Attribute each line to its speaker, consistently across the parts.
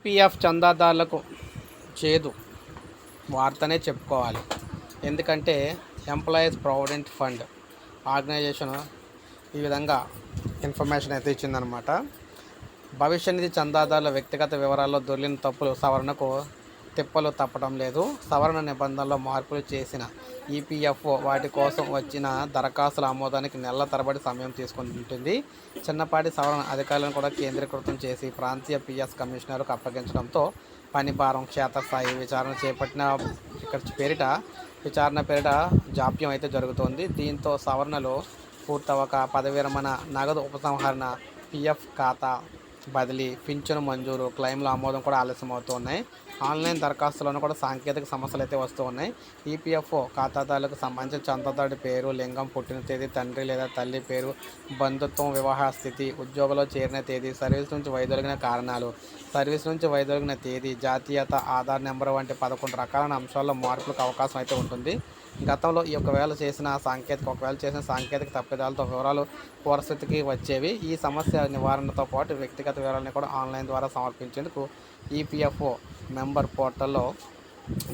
Speaker 1: EPF చందాదారులకు చేదు వార్తనే చెప్పుకోవాలి. ఎందుకంటే ఎంప్లాయీస్ ప్రావిడెంట్ ఫండ్ ఆర్గనైజేషన్ ఈ విధంగా ఇన్ఫర్మేషన్ అయితే ఇచ్చిందనమాట భవిష్య నిధి చందాదారుల వ్యక్తిగత వివరాల్లో దొర్లిన తప్పులు సవరణకు తిప్పలు తప్పడం లేదు. సవరణ నిబంధనలో మార్పులు చేసిన ఈపీఎఫ్ఓ వాటి కోసం వచ్చిన దరఖాస్తుల ఆమోదానికి నెలల తరబడి సమయం తీసుకుంటుంది చిన్నపాటి సవరణ అధికారులను కూడా కేంద్రీకృతం చేసి ప్రాంతీయ పిఎస్ కమిషనర్కు అప్పగించడంతో పని భారం క్షేత్రస్థాయి విచారణ చేపట్టిన ఇక్కడ పేరిట విచారణ పేరిట జాప్యం అయితే జరుగుతోంది. దీంతో సవరణలు పూర్తవక పదవిరమణ విరమణ నగదు ఉపసంహరణ పిఎఫ్ ఖాతా బదిలీ పింఛను మంజూరు క్లెయిమ్ల ఆమోదం కూడా ఆలస్యం అవుతూ ఉన్నాయి. ఆన్లైన్ దరఖాస్తులను కూడా సాంకేతిక సమస్యలు అయితే వస్తూ ఉన్నాయి. ఈపీఎఫ్ఓ ఖాతాదారులకు సంబంధించిన చందాదారుడి పేరు లింగం పుట్టిన తేదీ తండ్రి లేదా తల్లి పేరు బంధుత్వం వివాహ స్థితి ఉద్యోగంలో చేరిన తేదీ సర్వీస్ నుంచి వైదొలిగిన కారణాలు సర్వీస్ నుంచి వైదొలిగిన తేదీ జాతీయత ఆధార్ నెంబర్ వంటి పదకొండు రకాల అంశాల్లో మార్పులకు అవకాశం అయితే ఉంటుంది. గతంలో ఈ ఒకవేళ చేసిన సాంకేతిక ఒకవేళ చేసిన సాంకేతిక తప్పిదాలతో వివరాలు పూర్వస్థితికి వచ్చేవి. ఈ సమస్య నివారణతో పాటు వ్యక్తిగత వివరాలను కూడా ఆన్లైన్ ద్వారా సమర్పించేందుకు ఈపీఎఫ్ఓ మెంబర్ పోర్టల్లో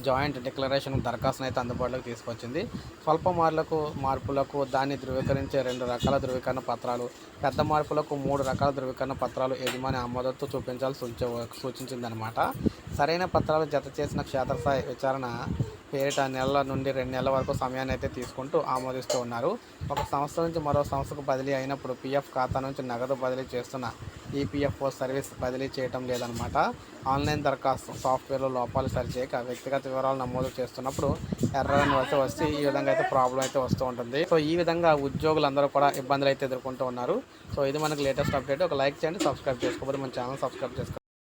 Speaker 1: జాయింట్ డిక్లరేషన్ దరఖాస్తును అయితే అందుబాటులోకి తీసుకొచ్చింది. స్వల్ప మార్పులకు మార్పులకు దాన్ని ధృవీకరించే రెండు రకాల ధృవీకరణ పత్రాలు పెద్ద మార్పులకు మూడు రకాల ధృవీకరణ పత్రాలు యజమాని ఆమోదంతో చూపించాలని సూచ సూచించిందనమాట సరైన పత్రాలు జత చేసిన క్షేత్రస్థాయి విచారణ పేరిట నెలల నుండి రెండు నెలల వరకు సమయాన్ని అయితే తీసుకుంటూ ఆమోదిస్తూ ఉన్నారు. ఒక సంస్థ నుంచి మరో సంస్థకు బదిలీ అయినప్పుడు పీఎఫ్ ఖాతా నుంచి నగదు బదిలీ చేస్తున్న ఈపీఎఫ్ఓ సర్వీస్ బదిలీ చేయటం లేదనమాట ఆన్లైన్ దరఖాస్తు సాఫ్ట్వేర్లో లోపాలు సరిచేయక వ్యక్తిగత వివరాలు నమోదు చేస్తున్నప్పుడు ఎర్రని వస్తే వస్తే ఈ విధంగా అయితే ప్రాబ్లం అయితే వస్తూ ఉంటుంది. సో ఈ విధంగా ఉద్యోగులందరూ కూడా ఇబ్బందులు అయితే ఎదుర్కొంటూ ఉన్నారు. సో ఇది మనకు లేటెస్ట్ అప్డేట్. ఒక లైక్ చేయండి సబ్స్క్రైబ్ చేసుకోకపోతే మన ఛానల్ సబ్స్క్రైబ్ చేసుకోండి.